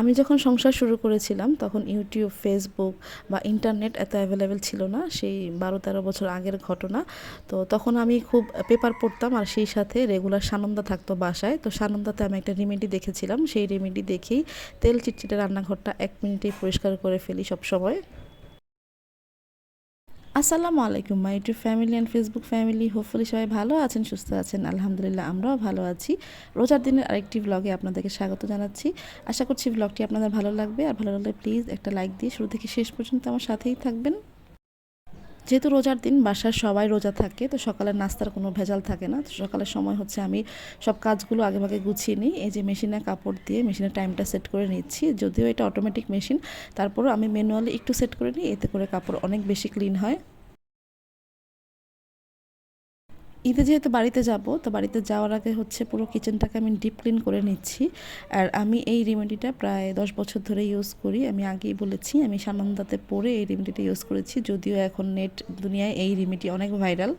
আমি যখন সংসার শুরু করেছিলাম, তখন ইউটিউব ফেসবুক বা ইন্টারনেট এত অ্যাভেলেবেল ছিল না, সেই বারো তেরো বছর আগের ঘটনা। তো তখন আমি খুব পেপার পড়তাম আর সেই সাথে রেগুলার সানন্দা থাকতো বাসায়। তো সানন্দাতে আমি একটা রেমেডি দেখেছিলাম, সেই রেমেডি দেখেই তেল চিটচিটে রান্নাঘরটা এক মিনিটেই পরিষ্কার করে ফেলি সব সময় আসসালামু আলাইকুম my YouTube family and Facebook family hopefully সবাই ভালো আছেন, সুস্থ আছেন। আলহামদুলিল্লাহ, আমরাও ভালো আছি। রোজার দিনের আরেকটি ব্লগে আপনাদেরকে স্বাগত জানাচ্ছি। আশা করছি ব্লগটি আপনাদের ভালো লাগবে। আর ভালো লাগলে প্লিজ একটা লাইক দিয়ে শুরু থেকে শেষ পর্যন্ত আমার সাথেই থাকবেন। যেহেতু রোজার দিন, বাসার সবাই রোজা থাকে, তো সকালের নাস্তার কোনো ভেজাল থাকে না। তো সকালের সময় হচ্ছে আমি সব কাজগুলো আগেভাগে গুছিয়ে নিই। এই যে মেশিনে কাপড় দিয়ে মেশিনের টাইমটা সেট করে নিচ্ছি। যদিও এটা অটোমেটিক মেশিন তারপরও আমি ম্যানুয়ালি একটু সেট করে নিই, এতে করে কাপড় অনেক বেশি ক্লিন হয়। ঈদে যেহেতু বাড়িতে যাব, তো বাড়িতে যাওয়ার আগে হচ্ছে পুরো কিচেনটাকে আমি ডিপ ক্লিন করে নিচ্ছি। আর আমি এই রেমেডিটা প্রায় দশ বছর ধরে ইউজ করি। আমি আগেই বলেছি, আমি সানন্দাতে পরে এই রেমেডিটা ইউজ করেছি, যদিও এখন নেট দুনিয়ায় এই রেমেডি অনেক ভাইরাল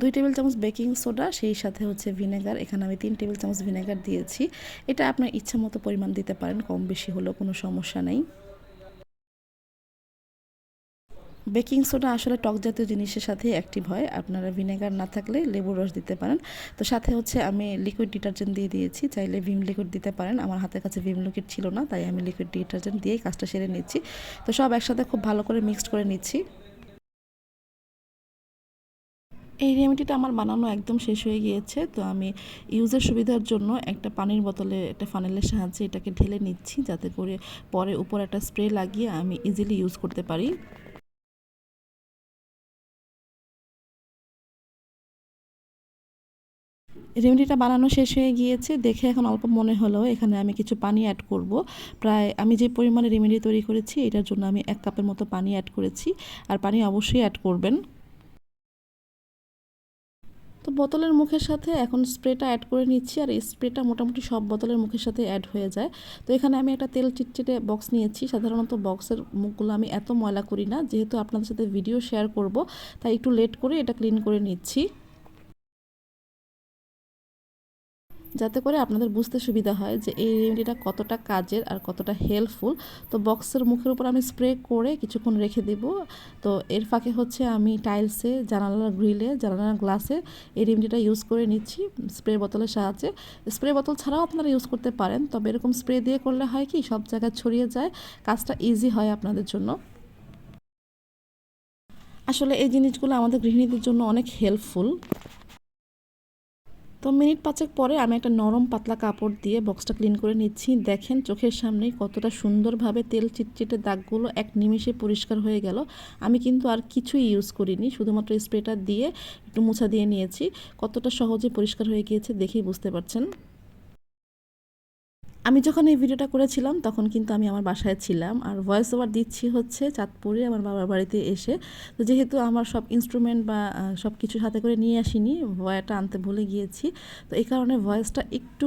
দুই টেবিল চামচ বেকিং সোডা সেই সাথে হচ্ছে ভিনেগার এখানে আমি তিন টেবিল চামচ ভিনেগার দিয়েছি। এটা আপনার ইচ্ছা মতো পরিমাণ দিতে পারেন, কম বেশি হলেও কোনো সমস্যা নেই। বেকিং সোডা আসলে টক জাতীয় জিনিসের সাথে অ্যাক্টিভ হয়। আপনারা ভিনেগার না থাকলে লেবুর রস দিতে পারেন। তো সাথে হচ্ছে আমি লিকুইড ডিটারজেন্ট দিয়ে দিয়েছি। চাইলে ভিম লিকুইড দিতে পারেন। আমার হাতের কাছে ভিম লিকুইড ছিল না, তাই আমি লিকুইড ডিটারজেন্ট দিয়েই কাজটা সেরে নিচ্ছি। তো সব একসাথে খুব ভালো করে মিক্সড করে নিচ্ছি। এই রেমেডিটা আমার বানানো একদম শেষ হয়ে গিয়েছে। তো আমি ইউজের সুবিধার জন্য একটা পানির বোতলে, একটা ফানেলের সাহায্যে এটাকে ঢেলে নিচ্ছি। যাতে করে পরে উপর একটা স্প্রে লাগিয়ে আমি ইজিলি ইউজ করতে পারি। রেমেডিটা বানানো শেষ হয়ে গিয়েছে, দেখে এখন অল্প মনে হলো, এখানে আমি কিছু পানি অ্যাড করব। প্রায় আমি যে পরিমাণে রেমেডি তৈরি করেছি, এটার জন্য আমি এক কাপের মতো পানি অ্যাড করেছি, আর পানি অবশ্যই অ্যাড করবেন। তো বোতলের মুখের সাথে এখন স্প্রেটা অ্যাড করে নিচ্ছি, আর এই স্প্রেটা মোটামুটি সব বোতলের মুখের সাথে অ্যাড হয়ে যায়। তো এখানে আমি একটা তেল চিটচিটে বক্স নিয়েছি, সাধারণত বক্সের মুখগুলো আমি এত ময়লা করি না, যেহেতু আপনাদের সাথে ভিডিও শেয়ার করব, তাই একটু লেট করে এটা ক্লিন করে নিচ্ছি। যাতে করে আপনাদের বুঝতে সুবিধা হয় যে এই রেমেডিটা কতটা কাজের আর কতটা হেল্পফুল তো বক্সের মুখের উপর আমি স্প্রে করে কিছুক্ষণ রেখে দেব। তো এর ফাঁকে হচ্ছে আমি টাইলসে জানালার গ্রিলে জানালার গ্লাসে এই রেমেডিটা ইউজ করে নিচ্ছি স্প্রে বোতলের সাহায্যে। স্প্রে বোতল ছাড়াও আপনারা ইউজ করতে পারেন, তবে এরকম স্প্রে দিয়ে করলে হয় কি, সব জায়গায় ছড়িয়ে যায়, কাজটা ইজি হয় আপনাদের জন্য। আসলে এই জিনিসগুলো আমাদের গৃহিণীদের জন্য অনেক হেল্পফুল তো মিনিট পাঁচেক পরে আমি একটা নরম পাতলা কাপড় দিয়ে বক্সটা ক্লিন করে নিচ্ছি। দেখেন চোখের সামনেই কতটা সুন্দরভাবে তেল চিটচিটে দাগগুলো এক নিমিষে পরিষ্কার হয়ে গেল। আমি কিন্তু আর কিছুই ইউজ করিনি, শুধুমাত্র স্প্রেটা দিয়ে একটু মুছা দিয়ে নিয়েছি। কতটা সহজে পরিষ্কার হয়ে গিয়েছে দেখেই বুঝতে পারছেন। আমি যখন এই ভিডিওটা করেছিলাম, তখন কিন্তু আমি আমার বাসায় ছিলাম আর ভয়েস ওভার দিচ্ছি হচ্ছে চাঁদপুরে আমার বাবার বাড়িতে এসে। তো যেহেতু আমার সব ইনস্ট্রুমেন্ট বা সব কিছু হাতে করে নিয়ে আসিনি ভয়টা আনতে ভুলে গিয়েছি। তো এই কারণে ভয়েসটা একটু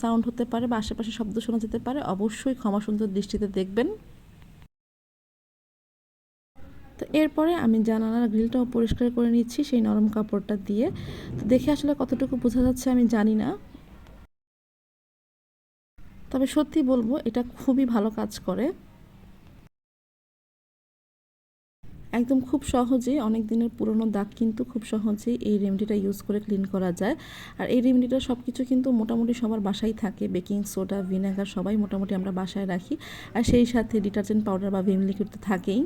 সাউন্ড হতে পারে বা আশেপাশে শব্দ শোনা যেতে পারে, অবশ্যই ক্ষমা সুন্দর দৃষ্টিতে দেখবেন। তো এরপরে আমি জানালার গ্রিলটাও পরিষ্কার করে নিচ্ছি সেই নরম কাপড়টা দিয়ে। তো দেখে আসলে কতটুকু বোঝা যাচ্ছে আমি জানি না। তবে সত্যি বলব, এটা খুবই ভালো কাজ করে। একদম খুব সহজেই অনেক দিনের পুরনো দাগ কিন্তু খুব সহজেই এই রেমেডিটা ইউজ করে ক্লিন করা যায়। আর এই রেমেডিটা সব কিছু কিন্তু মোটামুটি সবার বাসায় থাকে। বেকিং সোডা ভিনেগার সবাই মোটামুটি আমরা বাসায় রাখি। আর সেই সাথে ডিটারজেন্ট পাউডার বা ভিম লিকুইড তো থাকেই।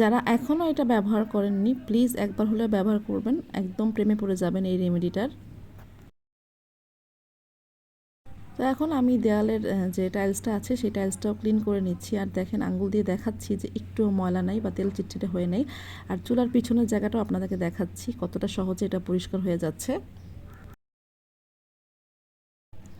যারা এখনও এটা ব্যবহার করেননি প্লিজ একবার হলে ব্যবহার করবেন। একদম প্রেমে পড়ে যাবেন এই রেমেডিটার তো এখন আমি দেয়ালের যে টাইলসটা আছে সেই টাইলসটাও ক্লিন করে নিচ্ছি। আর দেখেন আঙ্গুল দিয়ে দেখাচ্ছি যে একটু ময়লা নাই বা তেল চিটচিটে হয়ে নেই। আর চুলার পিছনের জায়গাটাও আপনাদেরকে দেখাচ্ছি কতটা সহজে এটা পরিষ্কার হয়ে যাচ্ছে।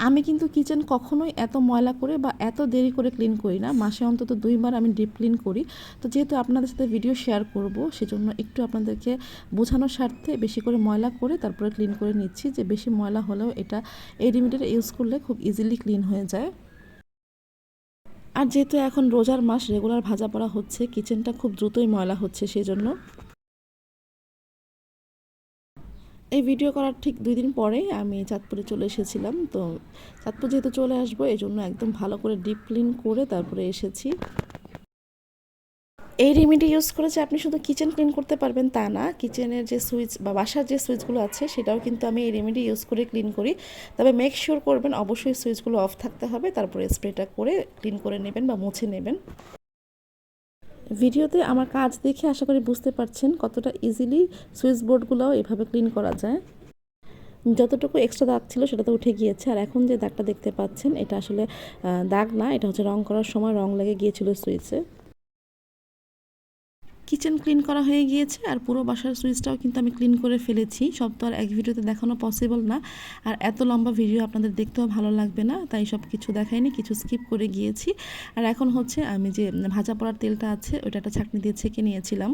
আমি কিন্তু কিচেন কখনোই এত ময়লা করে বা এত দেরি করে ক্লিন করি না। মাসে অন্তত দুইবার আমি ডিপ ক্লিন করি। তো যেহেতু আপনাদের সাথে ভিডিও শেয়ার করব, সেজন্য একটু আপনাদেরকে বোঝানোর স্বার্থে বেশি করে ময়লা করে তারপরে ক্লিন করে নিচ্ছি। যে বেশি ময়লা হলেও এটা এই রেমিডিটা ইউজ করলে খুব ইজিলি ক্লিন হয়ে যায়। আর যেহেতু এখন রোজার মাস, রেগুলার ভাজা পড়া হচ্ছে, কিচেনটা খুব দ্রুতই ময়লা হচ্ছে সেই এই ভিডিও করার ঠিক দুই দিন পরেই আমি চাঁদপুরে চলে এসেছিলাম। তো চাঁদপুর যেহেতু চলে আসব এই জন্য একদম ভালো করে ডিপ ক্লিন করে তারপরে এসেছি। এই রেমেডি ইউজ করে যে আপনি শুধু কিচেন ক্লিন করতে পারবেন তা না কিচেনের যে সুইচ বা বাসার যে সুইচগুলো আছে, সেটাও কিন্তু আমি এই রেমেডি ইউজ করে ক্লিন করি। তবে মেক শিওর করবেন, অবশ্যই সুইচগুলো অফ থাকতে হবে, তারপরে স্প্রেটা করে ক্লিন করে নেবেন বা মুছে নেবেন। ভিডিওতে আমার কাজ দেখে আশা করি বুঝতে পারছেন কতটা ইজিলি সুইচ বোর্ডগুলোও এভাবে ক্লিন করা যায়। যতটুকু এক্সট্রা দাগ ছিল সেটা তো উঠে গিয়েছে। আর এখন যে দাগটা দেখতে পাচ্ছেন, এটা আসলে দাগ না, এটা হচ্ছে রং করার সময় রং লেগে গিয়েছিল সুইচে। কিচেন ক্লিন করা হয়ে গিয়েছে আর পুরো বাসার সুইচটাও কিন্তু আমি ক্লিন করে ফেলেছি। সব তো আর এক ভিডিওতে দেখানো পসিবল না। আর এত লম্বা ভিডিও আপনাদের দেখতেও ভালো লাগবে না, তাই সব কিছু দেখাইনি, কিছু স্কিপ করে গিয়েছি। আর এখন হচ্ছে আমি যে ভাজা পড়ার তেলটা আছে, ওইটা একটা ছাকনি দিয়ে ছেঁকে নিয়েছিলাম।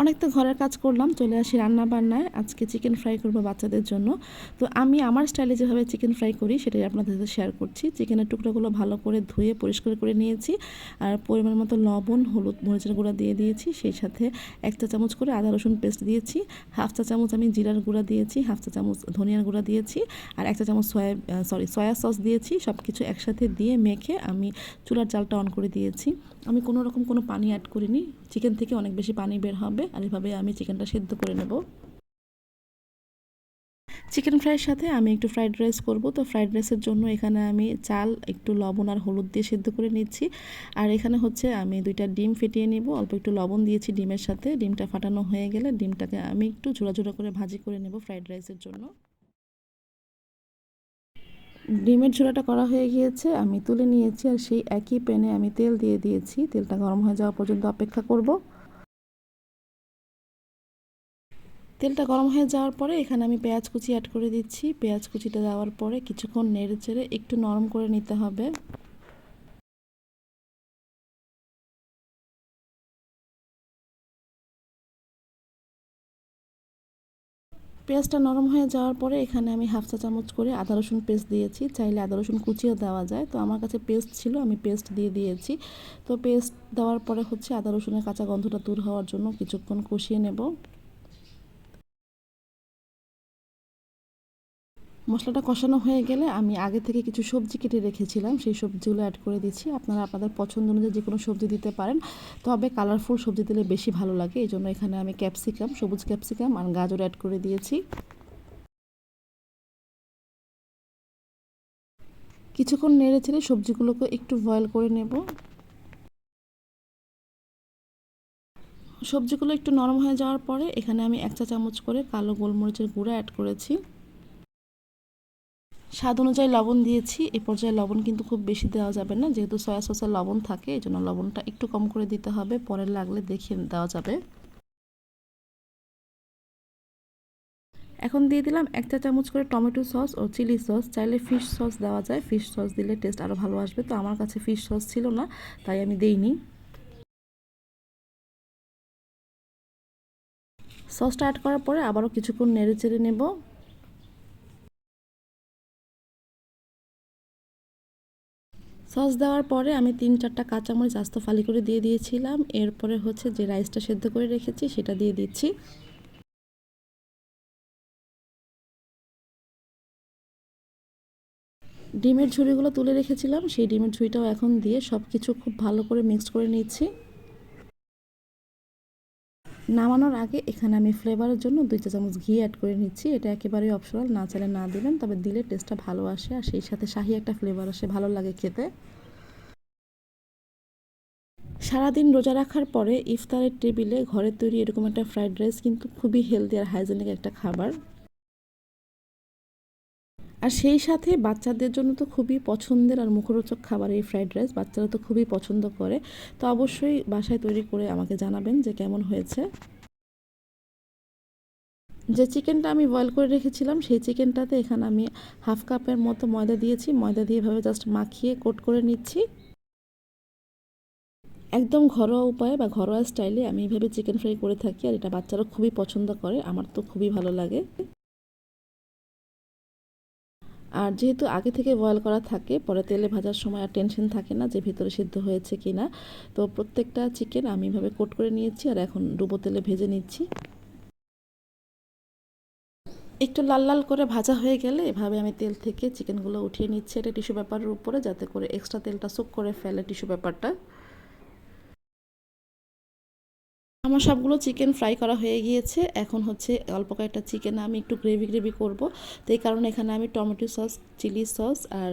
অনেক তো ঘরের কাজ করলাম, চলে আসি রান্না বান্নায় আজকে চিকেন ফ্রাই করব বাচ্চাদের জন্য। তো আমি আমার স্টাইলে যেভাবে চিকেন ফ্রাই করি, সেটাই আপনাদের সাথে শেয়ার করছি। চিকেনের টুকরোগুলো ভালো করে ধুয়ে পরিষ্কার করে নিয়েছি। আর পরিমাণ মতো লবণ, হলুদ মরিচের গুঁড়া দিয়ে দিয়েছি। সেই সাথে এক চা চামচ করে আদা, রসুন পেস্ট দিয়েছি। হাফ চা চামচ আমি জিরার গুঁড়া দিয়েছি, হাফ চা চামচ ধনিয়ার গুঁড়া দিয়েছি। আর এক চা চামচ সয়া সরি সয়া সস দিয়েছি। সব কিছু একসাথে দিয়ে মেখে আমি চুলার জালটা অন করে দিয়েছি। আমি কোনো রকম কোনো পানি অ্যাড করিনি। চিকেন থেকে অনেক বেশি পানি বের হবে আর এভাবে আমি চিকেনটা সেদ্ধ করে নেব। চিকেন ফ্রাইয়ের সাথে আমি একটু ফ্রাইড রাইস করব। তো ফ্রাইড রাইসের জন্য এখানে আমি চাল, একটু লবণ আর হলুদ দিয়ে সেদ্ধ করে নিচ্ছি। আর এখানে হচ্ছে আমি দুইটা ডিম ফেটিয়ে নেব। অল্প একটু লবণ দিয়েছি ডিমের সাথে। ডিমটা ফাটানো হয়ে গেলে ডিমটাকে আমি একটু ঝোড়া ঝোড়া করে ভাজি করে নেব ফ্রাইড রাইসের জন্য। ডিমের ঝোলাটা করা হয়ে গিয়েছে, আমি তুলে নিয়েছি আর সেই একই প্যানে আমি তেল দিয়ে দিয়েছি। তেলটা গরম হয়ে যাওয়া পর্যন্ত অপেক্ষা করব। তেলটা গরম হয়ে যাওয়ার পরে এখানে আমি পেঁয়াজ কুচি অ্যাড করে দিচ্ছি। পেঁয়াজ কুচিটা দেওয়ার পরে কিছুক্ষণ নেড়ে চেড়ে একটু নরম করে নিতে হবে। পেঁয়াজটা নরম হয়ে যাওয়ার পরে এখানে আমি হাফ চা চামচ করে আদা রসুন পেস্ট দিয়েছি। চাইলে আদা রসুন কুচিয়ে দেওয়া যায়। তো আমার কাছে পেস্ট ছিল, আমি পেস্ট দিয়ে দিয়েছি। তো পেস্ট দেওয়ার পরে হচ্ছে আদা রসুনের কাঁচা গন্ধটা দূর হওয়ার জন্য কিছুক্ষণ কষিয়ে নেব। মশলাটা কষানো হয়ে গেলে আমি আগে থেকে কিছু সবজি কেটে রেখেছিলাম, সেই সবজিগুলো অ্যাড করে দিচ্ছি। আপনারা আপনাদের পছন্দ অনুযায়ী যে কোনো সবজি দিতে পারেন। তবে কালারফুল সবজি দিলে বেশি ভালো লাগে, এই জন্য এখানে আমি ক্যাপসিকাম সবুজ ক্যাপসিকাম আর গাজর অ্যাড করে দিয়েছি। কিছুক্ষণ নেড়ে ছেড়ে সবজিগুলোকে একটু বয়েল করে নেব। সবজিগুলো একটু নরম হয়ে যাওয়ার পরে এখানে আমি এক চা চামচ করে কালো গোলমরিচের গুঁড়া অ্যাড করেছি। স্বাদ অনুযায়ী লবণ দিয়েছি, এ পর্যায়ে লবণ কিন্তু খুব বেশি দেওয়া যাবে না। যেহেতু সয়া সসের লবণ থাকে এই জন্য লবণটা একটু কম করে দিতে হবে, পরে লাগলে দেখিয়ে দেওয়া যাবে। এখন দিয়ে দিলাম এক চা চামচ করে টমেটো সস ও চিলি সস। চাইলে ফিশ সস দেওয়া যায়, ফিশ সস দিলে টেস্ট আরও ভালো আসবে। তো আমার কাছে ফিশ সস ছিল না, তাই আমি দেইনি। সসটা অ্যাড করার পরে আবারও কিছুক্ষণ নেড়ে চেড়ে নেব। সস দেওয়ার পরে আমি তিন চারটা কাঁচামরিচ আস্ত ফালি করে দিয়ে দিয়েছিলাম। এরপরে হচ্ছে যে রাইসটা সেদ্ধ করে রেখেছি, সেটা দিয়ে দিচ্ছি। ডিমের ঝুড়িগুলো তুলে রেখেছিলাম, সেই ডিমের ঝুড়িটাও এখন দিয়ে সব কিছু খুব ভালো করে মিক্সড করে নিচ্ছি। নামানোর আগে এখানে আমি ফ্লেভারের জন্য দুই চা চামচ ঘি অ্যাড করে নিচ্ছি। এটা একেবারেই অপশনাল না চাইলে না দেবেন, তবে দিলে টেস্টটা ভালো আসে আর সেই সাথে শাহি একটা ফ্লেভার আসে, ভালো লাগে খেতে। সারাদিন রোজা রাখার পরে ইফতারের টেবিলে ঘরে তৈরি এরকম একটা ফ্রাইড রাইস কিন্তু খুবই হেলদি আর হাইজেনিক একটা খাবার। আর সেই সাথে বাচ্চাদের জন্য তো খুবই পছন্দের আর মুখরোচক খাবার এই ফ্রাইড রাইস বাচ্চারা তো খুবই পছন্দ করে। তো অবশ্যই বাসায় তৈরি করে আমাকে জানাবেন যে কেমন হয়েছে। যে চিকেনটা আমি বয়েল করে রেখেছিলাম, সেই চিকেনটাতে এখানে আমি হাফ কাপের মতো ময়দা দিয়েছি। ময়দা দিয়ে এভাবে জাস্ট মাখিয়ে কোট করে নিচ্ছি। একদম ঘরোয়া উপায়ে বা ঘরোয়া স্টাইলে আমি এইভাবে চিকেন ফ্রাই করে থাকি আর এটা বাচ্চারা খুবই পছন্দ করে। আমার তো খুবই ভালো লাগে। আর যেহেতু আগে থেকে বয়েল করা থাকে, পরে তেলে ভাজার সময় আর টেনশন থাকে না যে ভিতরে সিদ্ধ হয়েছে কি না তো প্রত্যেকটা চিকেন আমি এভাবে কোট করে নিয়েছি আর এখন ডুবো তেলে ভেজে নিচ্ছি। একটু লাল লাল করে ভাজা হয়ে গেলে এভাবে আমি তেল থেকে চিকেনগুলো উঠিয়ে নিচ্ছি এটা টিস্যু পেপারের উপরে, যাতে করে এক্সট্রা তেলটা সোক করে ফেলে টিস্যু পেপারটা আমার সবগুলো চিকেন ফ্রাই করা হয়ে গিয়েছে। এখন হচ্ছে অল্প কয়েকটা চিকেন আমি একটু গ্রেভি গ্রেভি করব। তো এই কারণে এখানে আমি টমেটো সস, চিলি সস আর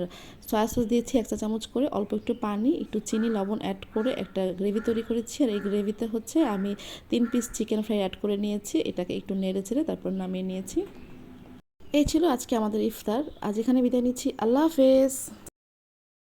সয়া সস দিয়েছি এক চা চামচ করে। অল্প একটু পানি, একটু চিনি, লবণ অ্যাড করে একটা গ্রেভি তৈরি করেছি। আর এই গ্রেভিতে হচ্ছে আমি তিন পিস চিকেন ফ্রাই অ্যাড করে নিয়েছি। এটাকে একটু নেড়ে চেড়ে তারপর নামিয়ে নিয়েছি। এই ছিল আজকে আমাদের ইফতার। আজ এখানে বিদায় নিচ্ছি। আল্লাহ হাফেজ।